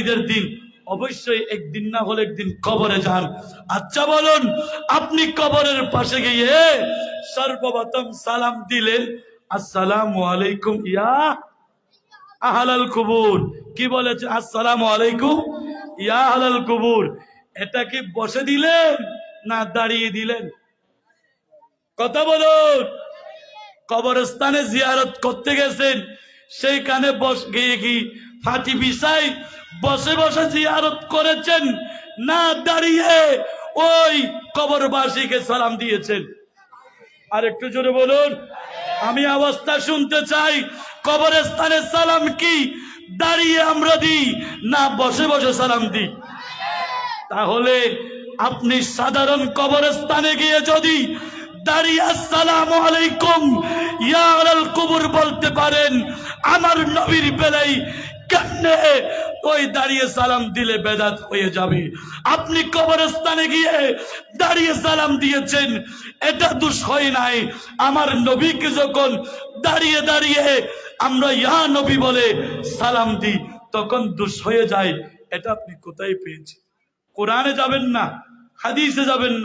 ঈদের দিন, অবশ্যই একদিন না হলে একদিন কবরে যান। আচ্ছা বলুন, আপনি কবরের পাশে গিয়ে সর্বপ্রথম সালাম দিলেন, আসসালাম আলাইকুম ইয়া আহালাল কুবুর। কি বলেছে? আসসালাম আলাইকুম ইয়া আহালাল কুবুর। এটা কি বসে দিলেন না দাঁড়িয়ে দিলেন? কথা বলুন। কবরস্থানে জিয়ারত করতে গেছেন, সেইখানে বস, গিয়ে কি ফাটি বিছাই বসে বসে জিয়ারত করেছেন, না দাঁড়িয়ে ওই কবরবাসীকে সালাম দিয়েছেন। আর একটু জোরে বলুন, আমি অবস্থা শুনতে চাই কবরস্থানের সালাম কি? দাঁড়িয়ে আমরা দিই, না বসে বসে সালাম দিই। তাহলে আপনি সাধারণ কবরস্থানে গিয়ে যদি দাঁড়িয়ে আলাইকুম, ইয়া আলাল কবর বলতে পারেন, আমার নবীর বেলায় কেমনে ওই দাঁড়িয়ে সালাম দিলে বেদাত হয়ে যাবে। আপনি কবরস্থানে গিয়ে দাঁড়িয়ে সালাম দিয়েছেন, এটা দোষ হয় নাই। আমার নবীকে যখন দাঁড়িয়ে দাঁড়িয়ে আমরা ইয়া নবী বলে সালাম দিই, তখন দোষ হয়ে যায়। এটা আপনি কোথায় পেয়েছেন? কোরআনে যাবেন না, হাদিসে যাবেন না।